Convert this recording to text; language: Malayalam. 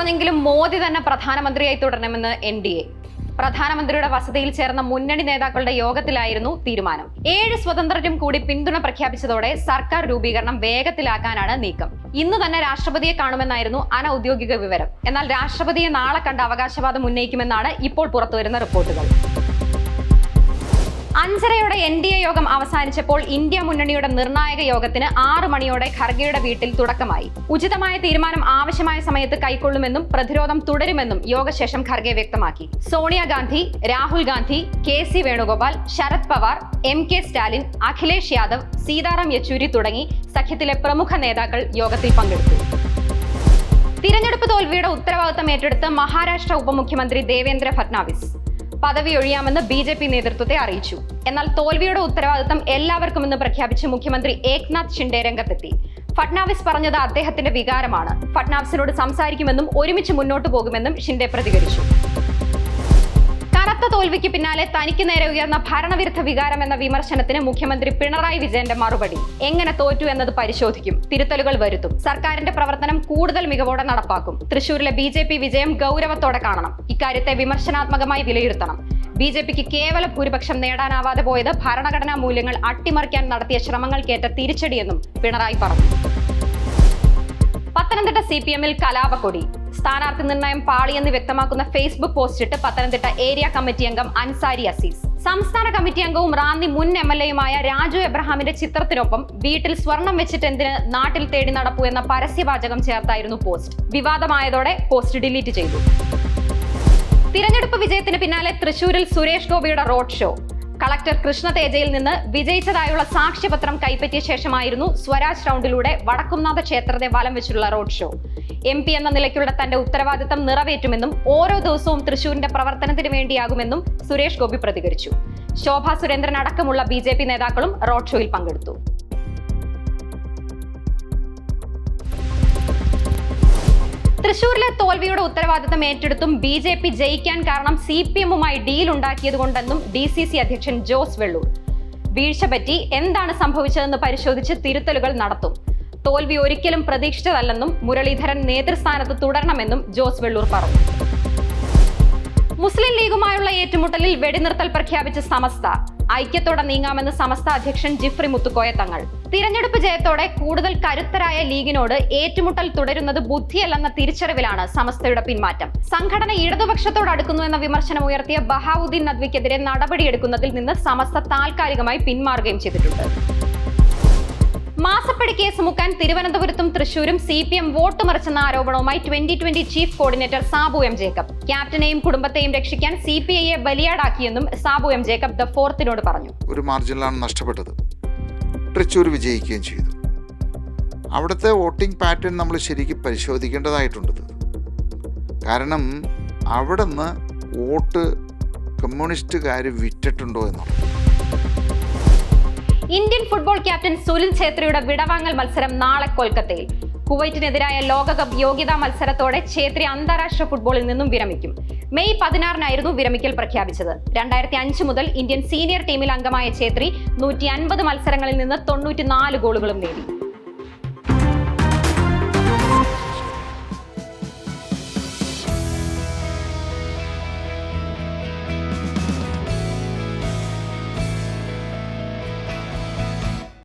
കുറഞ്ഞെങ്കിലും മോദി തന്നെ പ്രധാനമന്ത്രിയായി തുടരണമെന്ന് എൻ ഡി എ. പ്രധാനമന്ത്രിയുടെ വസതിയിൽ ചേർന്ന മുന്നണി നേതാക്കളുടെ യോഗത്തിലായിരുന്നു തീരുമാനം. ഏഴ് സ്വതന്ത്രരും കൂടി പിന്തുണ പ്രഖ്യാപിച്ചതോടെ സർക്കാർ രൂപീകരണം വേഗത്തിലാക്കാനാണ് നീക്കം. ഇന്ന് തന്നെ രാഷ്ട്രപതിയെ കാണുമെന്നായിരുന്നു അനൌദ്യോഗിക വിവരം. എന്നാൽ രാഷ്ട്രപതിയെ നാളെ കണ്ട അവകാശവാദം ഉന്നയിക്കുമെന്നാണ് ഇപ്പോൾ പുറത്തുവരുന്ന റിപ്പോർട്ടുകൾ. അഞ്ചരയോടെ എൻ ഡി എ യോഗം അവസാനിച്ചപ്പോൾ ഇന്ത്യ മുന്നണിയുടെ നിർണായക യോഗത്തിന് ആറു മണിയോടെ ഖർഗെയുടെ വീട്ടിൽ തുടക്കമായി. ഉചിതമായ തീരുമാനം ആവശ്യമായ സമയത്ത് കൈക്കൊള്ളുമെന്നും പ്രതിരോധം തുടരുമെന്നും യോഗശേഷം ഖർഗെ വ്യക്തമാക്കി. Sonia Gandhi Rahul Gandhi K C Venugopal Sarath Pawar M K Stalin Akhilesh Yadav Sitaram Yechury തുടങ്ങി സഖ്യത്തിലെ പ്രമുഖ നേതാക്കൾ യോഗത്തിൽ പങ്കെടുത്തു. തിരഞ്ഞെടുപ്പ് തോൽവിയുടെ ഉത്തരവാദിത്തം ഏറ്റെടുത്ത് മഹാരാഷ്ട്ര ഉപമുഖ്യമന്ത്രി ദേവേന്ദ്ര ഫട്നാവിസ് പദവി ഒഴിയാമെന്ന് ബി ജെ പി നേതൃത്വത്തെ അറിയിച്ചു. എന്നാൽ തോൽവിയുടെ ഉത്തരവാദിത്തം എല്ലാവർക്കുമെന്ന് പ്രഖ്യാപിച്ച് മുഖ്യമന്ത്രി ഏക്നാഥ് ഷിൻഡെ രംഗത്തെത്തി. ഫട്നാവിസ് പറഞ്ഞത് അദ്ദേഹത്തിന്റെ വികാരമാണ്. ഫട്നാവിസിനോട് സംസാരിക്കുമെന്നും ഒരുമിച്ച് മുന്നോട്ടു പോകുമെന്നും ഷിൻഡെ പ്രതികരിച്ചു. കനത്ത തോൽവിക്ക് പിന്നാലെ തനിക്ക് നേരെ ഉയർന്ന ഭരണവിരുദ്ധ വികാരം എന്ന വിമർശനത്തിന് മുഖ്യമന്ത്രി പിണറായി വിജയന്റെ മറുപടി. എങ്ങനെ തോറ്റു എന്നത് പരിശോധിക്കും. തിരുത്തലുകൾ വരുത്തും. സർക്കാരിന്റെ പ്രവർത്തനം കൂടുതൽ മികവോടെ നടപ്പാക്കും. തൃശൂരിലെ ബി വിജയം ഗൗരവത്തോടെ കാണണം. ഇക്കാര്യത്തെ വിമർശനാത്മകമായി വിലയിരുത്തണം. ബി ജെ പിക്ക് കേവല ഭൂരിപക്ഷം നേടാനാവാതെ പോയത് ഭരണഘടനാ മൂല്യങ്ങൾ അട്ടിമറിക്കാൻ നടത്തിയ ശ്രമങ്ങൾക്കേറ്റ തിരിച്ചടിയെന്നും പിണറായി പറഞ്ഞു. പത്തനംതിട്ട സി പി എമ്മിൽ കലാപക്കൊടി. സ്ഥാനാർത്ഥി നിർണയം പാളിയെന്ന് വ്യക്തമാക്കുന്ന ഫേസ്ബുക്ക് പോസ്റ്റിട്ട് പത്തനംതിട്ട ഏരിയ കമ്മിറ്റി അംഗം അൻസാരി അസീസ്. സംസ്ഥാന കമ്മിറ്റി അംഗവും റാന്നി മുൻ എം എൽ എയുമായ രാജു എബ്രഹാമിന്റെ ചിത്രത്തിനൊപ്പം വീട്ടിൽ സ്വർണം വെച്ചിട്ട് എന്തിന് നാട്ടിൽ തേടി നടപ്പു എന്ന പരസ്യവാചകം ചേർത്തായിരുന്നു പോസ്റ്റ്. വിവാദമായതോടെ പോസ്റ്റ് ഡിലീറ്റ് ചെയ്തു. തിരഞ്ഞെടുപ്പ് വിജയത്തിന് പിന്നാലെ തൃശൂരിൽ സുരേഷ് ഗോപിയുടെ റോഡ് ഷോ. കളക്ടർ കൃഷ്ണ തേജയിൽ നിന്ന് വിജയിച്ചതായുള്ള സാക്ഷ്യപത്രം കൈപ്പറ്റിയ ശേഷമായിരുന്നു സ്വരാജ് റൗണ്ടിലൂടെ വടക്കുംനാഥ ക്ഷേത്രത്തെ വലം വെച്ചുള്ള റോഡ് ഷോ. എം പി എന്ന നിലയ്ക്കുള്ള തന്റെ ഉത്തരവാദിത്തം നിറവേറ്റുമെന്നും ഓരോ ദിവസവും തൃശൂരിന്റെ പ്രവർത്തനത്തിന് വേണ്ടിയാകുമെന്നും സുരേഷ് ഗോപി പ്രതികരിച്ചു. ശോഭ സുരേന്ദ്രൻ അടക്കമുള്ള ബി നേതാക്കളും റോഡ് ഷോയിൽ പങ്കെടുത്തു. തൃശൂരിലെ തോൽവിയുടെ ഉത്തരവാദിത്തം ഏറ്റെടുത്തും ബി ജെ പി ജയിക്കാൻ കാരണം സി പി എമ്മുമായി ഡീൽ ഉണ്ടാക്കിയതുകൊണ്ടെന്നും ഡി സി സി അധ്യക്ഷൻ ജോസ് വെള്ളൂർ. വീഴ്ച പറ്റി എന്താണ് സംഭവിച്ചതെന്ന് പരിശോധിച്ച് തിരുത്തലുകൾ നടത്തും. തോൽവി ഒരിക്കലും പ്രതീക്ഷിച്ചതല്ലെന്നും മുരളീധരൻ നേതൃസ്ഥാനത്ത് തുടരണമെന്നും ജോസ് വെള്ളൂർ പറഞ്ഞു. മുസ്ലിം ലീഗുമായുള്ള ഏറ്റുമുട്ടലിൽ വെടിനിർത്തൽ പ്രഖ്യാപിച്ച സമസ്ത. ഐക്യത്തോടെ നീങ്ങാമെന്ന് സമസ്ത അധ്യക്ഷൻ ജിഫ്രി മുത്തുക്കോയ തങ്ങൾ. തിരഞ്ഞെടുപ്പ് ജയത്തോടെ കൂടുതൽ കരുത്തരായ ലീഗിനോട് ഏറ്റുമുട്ടൽ തുടരുന്നത് ബുദ്ധിയല്ലെന്ന തിരിച്ചറിവിലാണ് സമസ്തയുടെ പിന്മാറ്റം. സംഘടന ഇടതുപക്ഷത്തോട് അടുക്കുന്നു എന്ന വിമർശനം ഉയർത്തിയ ബഹാവുദ്ദീൻ നദ്വിക്കെതിരെ നടപടിയെടുക്കുന്നതിൽ നിന്ന് സമസ്ത താൽക്കാലികമായി പിന്മാറുകയും ചെയ്തിട്ടുണ്ട്. മാസപ്പടി കേസ് മുക്കാൻ തിരുവനന്തപുരത്തും തൃശൂരും സി പി എം വോട്ട് മറിച്ചെന്ന ആരോപണവുമായി twenty twenty chief coordinator Sabu M Jacob. ക്യാപ്റ്റനെയും കുടുംബത്തെയും രക്ഷിക്കാൻ സി പി ഐയെ ബലിയാടാക്കിയെന്നും സാബു എം ജേക്കബ് ദ ഫോർത്തിനോട് പറഞ്ഞു. ഒരു മാർജിനിലാണ് നഷ്ടപ്പെട്ടത്. തൃശ്ശൂർ വിജയിക്കുകയും ചെയ്തു. അവിടുത്തെ വോട്ടിംഗ് പാറ്റേൺ നമ്മൾ ശരിക്കും പരിശോധിക്കേണ്ടതായിട്ടുണ്ട്. കാരണം അവിടെ നിന്ന് വോട്ട് കമ്മ്യൂണിസ്റ്റുകാർ വിറ്റിട്ടുണ്ടോ എന്നുള്ളത് ഇന്ത്യൻ ഫുട്ബോൾ ക്യാപ്റ്റൻ സുനിൽ ഛേത്രിയുടെ വിടവാങ്ങൽ മത്സരം നാളെ കൊൽക്കത്തയിൽ. കുവൈറ്റിനെതിരായ ലോകകപ്പ് യോഗ്യതാ മത്സരത്തോടെ ഛേത്രി അന്താരാഷ്ട്ര ഫുട്ബോളിൽ നിന്നും വിരമിക്കും. മെയ് പതിനാറിനായിരുന്നു വിരമിക്കൽ പ്രഖ്യാപിച്ചത്. രണ്ടായിരത്തി അഞ്ച് മുതൽ ഇന്ത്യൻ സീനിയർ ടീമിൽ അംഗമായ ഛേത്രി നൂറ്റി അൻപത് മത്സരങ്ങളിൽ നിന്ന് തൊണ്ണൂറ്റിനാല് ഗോളുകളും നേടി.